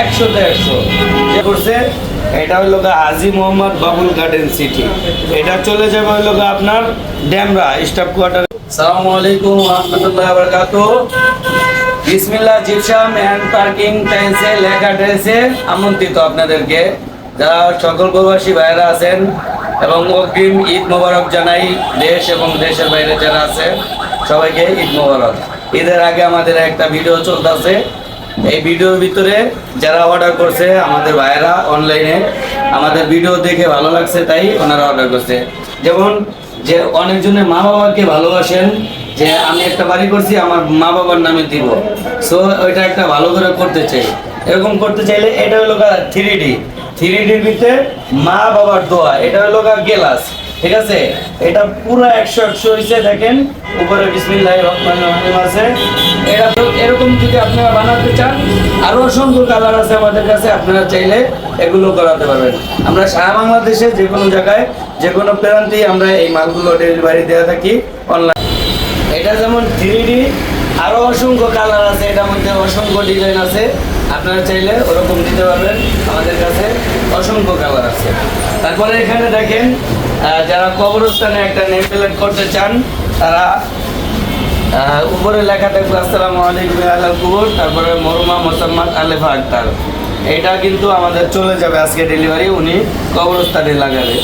একশোতে একশো যে করছে? এটা হলো হাজি মোহাম্মদ বাবুল গার্ডেন সিটি। এটা চলে যাবে হলো আপনার ড্যামরা স্টাফ কোয়ার্টার। সালামু আলাইকুম রহমতুল্লাহ বরকাত বিসমিল্লাহ জিপসাম অ্যান্ড পার্কিং টাইলসে লেখা টাইলসে আমন্ত্রিত আপনাদেরকে। যারা সকল প্রবাসী ভাইয়েরা আছেন এবং অগ্রিম ঈদ মোবারক জানাই দেশ এবং দেশের বাইরে যারা আছে সবাইকে ঈদ মোবারক। ঈদের আগে আমাদের একটা ভিডিও চলতেছে। এই ভিডিওর ভিতরে যারা অর্ডার করছে, আমাদের ভাইয়েরা অনলাইনে আমাদের ভিডিও দেখে ভালো লাগছে, তাই ওনারা অর্ডার করছে। যেমন যে অনেকজনের মা বাবাকে ভালোবাসেন, যে আমি একটা বাড়ি করছি, আমার মা বাবার নামে দিব। সো ওইটা একটা ভালো করে করতে চাই। এরকম করতে চাইলে এটা হলো থ্রি ডি থ্রি ডির ভিতরে মা বাবার দোয়া, এটা হলো গেলাস ঠিক আছে? এটা পুরো একশো একশো হয়েছে দেখেন। উপরে বিসমিল্লাহ আছে। এটা এরকম যদি আপনারা বানাতে চান, আরও অসংখ্য কালার আছে আমাদের কাছে, আপনারা চাইলে এগুলো করাতে পারবেন। আমরা সারা বাংলাদেশে যে কোনো জায়গায়, যে কোনো প্রান্তেই আমরা এই মালগুলো ডেলিভারি দেওয়া থাকি অনলাইন এটা যেমন থ্রি ডি আরও অসংখ্য কালার আছে, এটার মধ্যে অসংখ্য ডিজাইন আছে। আপনারা চাইলে ওরকম দিতে পারবেন আমাদের কাছে অসংখ্য কালার তারপরে এখানে দেখেন যারা কবরস্থানে একটা নেম প্লেট করতে চান, তারা উপরে লেখা থাকবে, আসসালামু আলাইকুম আল্লাহ কুবুর তারপরে মরুমা মোসাম্মদ আলেফা আক্তার। এটা কিন্তু আমাদের চলে যাবে আজকে ডেলিভারি উনি কবরস্থানে লাগাবে।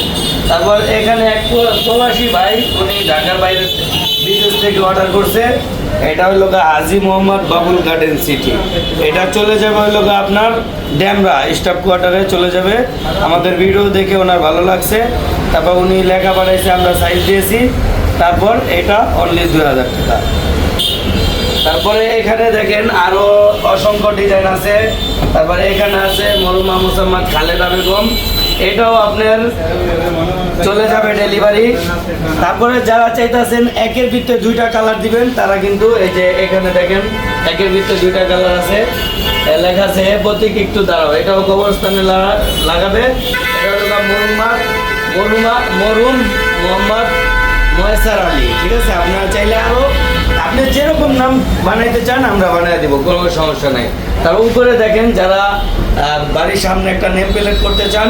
তারপর এখানে এক প্র- প্রবাসী ভাই, উনি ঢাকার বাইরে বিদেশ থেকে অর্ডার করছে। এটা গা হাজি মোহাম্মদ বাবুল গার্ডেন সিটি। এটা চলে যাবে গা আপনার ড্যামরা, স্টাফ কোয়ার্টারে চলে যাবে। আমাদের ভিডিও দেখে ওনার ভালো লাগছে। তারপর উনি লেখা পাঠাইছে আমরা সাইজ দিয়েছি। তারপর এটা অনলি দুই হাজার টাকা। তারপরে এখানে দেখেন আরও অসংখ্য ডিজাইন আছে। তারপরে এখানে আছে মরুমা মুসাম্মদ খালেদা বেগম। এটাও আপনার চলে যাবে ডেলিভারি তারপরে যারা চাইতেছেন একের ভিতরে দুইটা কালার দিবেন, তারা কিন্তু এই যে এখানে দেখেন, একের ভিতরে দুইটা কালার আছে। লেখা আছে প্রতীক, একটু দাঁড়াও। এটাও কবরস্থানে লাগা- লাগাবে। মরুমা মরুম, মোহাম্মদ ময়সার আলী। ঠিক আছে? আপনারা চাইলে আরও আপনি যেরকম নাম বানাইতে চান, আমরা বানিয়ে দেবো, কোনো সমস্যা নেই। তার উপরে দেখেন যারা বাড়ির সামনে একটা নেম প্লেট করতে চান,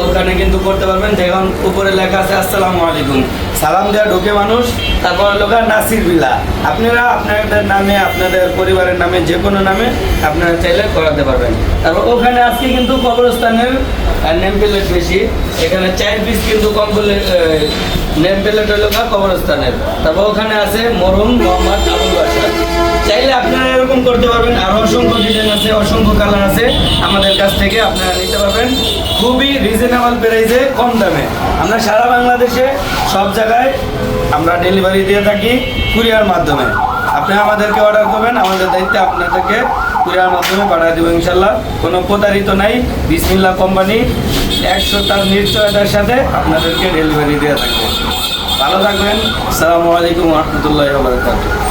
ওখানে কিন্তু করতে পারবেন। দেখুন, উপরে লেখা আছে, আসসালামু আলাইকুম। সালাম দেওয়া ঢোকে মানুষ, তারপর লোকা নাসির বিল্লা আপনারা আপনাদের নামে, আপনাদের পরিবারের নামে যে কোনো নামে আপনারা চাইলে করাতে পারবেন। তারপর ওখানে আজকে কিন্তু কবরস্থানের নেম প্লেট বেশি। এখানে চার পিস কিন্তু কম করলে নেম প্লেট হলো না কবরস্থানের। তারপর ওখানে আছে মরুম মোহাম্মদ আবুল বাসার চাইলে আপনারা এরকম করতে পারবেন। আর অসংখ্য ডিজাইন আছে, অসংখ্য কালার আছে। আমাদের কাছ থেকে আপনারা নিতে পারবেন। খুবই রিজনেবল প্রাইসে কম দামে। আমরা সারা বাংলাদেশে সব জায়গায় আমরা ডেলিভারি দিয়ে থাকি কুরিয়ার মাধ্যমে। আপনি আমাদেরকে অর্ডার করবেন, আমাদের দায়িত্বে আপনাদেরকে কুরিয়ার মাধ্যমে পাঠিয়ে দেবো ইনশাল্লাহ কোনো প্রতারিত নাই বিসমিল্লা কোম্পানি, একশো তার নিশ্চয়তার সাথে আপনাদেরকে ডেলিভারি দেওয়া থাকবে। ভালো থাকবেন, আসসালামু আলাইকুম রহমতুল্লাহ বারকাতুহ।